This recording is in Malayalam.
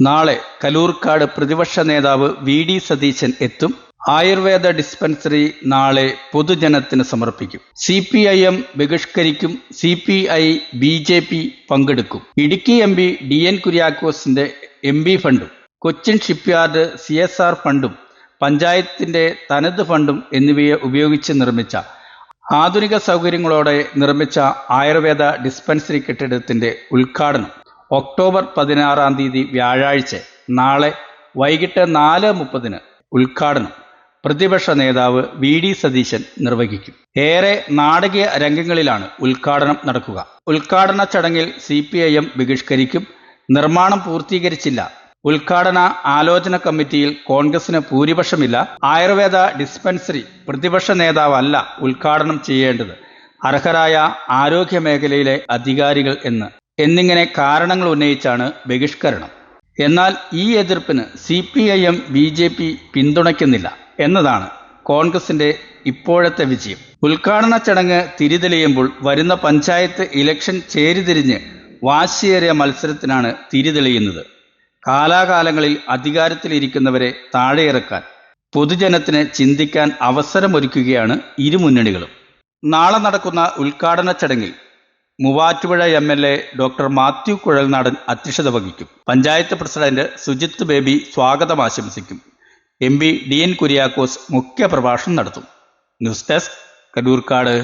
നാളെ കലൂർക്കാട് പ്രതിപക്ഷ നേതാവ് വി ഡി സതീശൻ എത്തും. ആയുർവേദ ഡിസ്പെൻസറി നാളെ പൊതുജനത്തിന് സമർപ്പിക്കും. C P I M ബഹിഷ്കരിക്കും. C P I B J P പങ്കെടുക്കും. Idukki M P D N കുര്യാക്കോസിന്റെ M P ഫണ്ടും Cochin shipyard C S R ഫണ്ടും പഞ്ചായത്തിന്റെ തനത് ഫണ്ടും എന്നിവയെ ഉപയോഗിച്ച് നിർമ്മിച്ച ആധുനിക സൗകര്യങ്ങളോടെ നിർമ്മിച്ച ആയുർവേദ ഡിസ്പെൻസറി കെട്ടിടത്തിന്റെ ഉദ്ഘാടനം ഒക്ടോബർ പതിനാറാം തീയതി വ്യാഴാഴ്ച നാളെ വൈകിട്ട് നാല് മുപ്പതിന് ഉദ്ഘാടനം പ്രതിപക്ഷ നേതാവ് വി ഡി സതീശൻ നിർവഹിക്കും. ഏറെ നാടകീയ രംഗങ്ങളിലാണ് ഉദ്ഘാടനം നടക്കുക. ഉദ്ഘാടന ചടങ്ങിൽ സി പി ഐ എം ബഹിഷ്കരിക്കും. നിർമ്മാണം പൂർത്തീകരിച്ചില്ല. ഉദ്ഘാടന ആലോചന കമ്മിറ്റിയിൽ കോൺഗ്രസിന് ഭൂരിപക്ഷമില്ല. ആയുർവേദ ഡിസ്പെൻസറി പ്രതിപക്ഷ നേതാവല്ല ഉദ്ഘാടനം ചെയ്യേണ്ടത്. അർഹരായ ആരോഗ്യ മേഖലയിലെ അധികാരികൾ എന്ന് എന്നിങ്ങനെ കാരണങ്ങൾ ഉന്നയിച്ചാണ് ബഹിഷ്കരണം. എന്നാൽ ഈ എതിർപ്പിന് C P I M B J P പിന്തുണയ്ക്കുന്നില്ല എന്നതാണ് കോൺഗ്രസിന്റെ ഇപ്പോഴത്തെ വിജയം. ഉദ്ഘാടന ചടങ്ങ് തിരിതെളിയുമ്പോൾ വരുന്ന പഞ്ചായത്ത് ഇലക്ഷൻ ചേരിതിരിഞ്ഞ് വാശിയേറിയ മത്സരത്തിനാണ് തിരിതെളിയുന്നത്. കാലാകാലങ്ങളിൽ അധികാരത്തിലിരിക്കുന്നവരെ താഴെയിറക്കാൻ പൊതുജനത്തിന് ചിന്തിക്കാൻ അവസരമൊരുക്കുകയാണ് ഇരു മുന്നണികളും. നാളെ നടക്കുന്ന ഉദ്ഘാടന ചടങ്ങിൽ Muvattupuzha M L A doctor Mathew Kuzhalnadan അധ്യക്ഷത വഹിക്കും. പഞ്ചായത്ത് പ്രസിഡന്റ് സുജിത്ത് ബേബി സ്വാഗതം ആശംസിക്കും. M P D N Kuriakose മുഖ്യ പ്രഭാഷണം നടത്തും. News desk Kaloorkad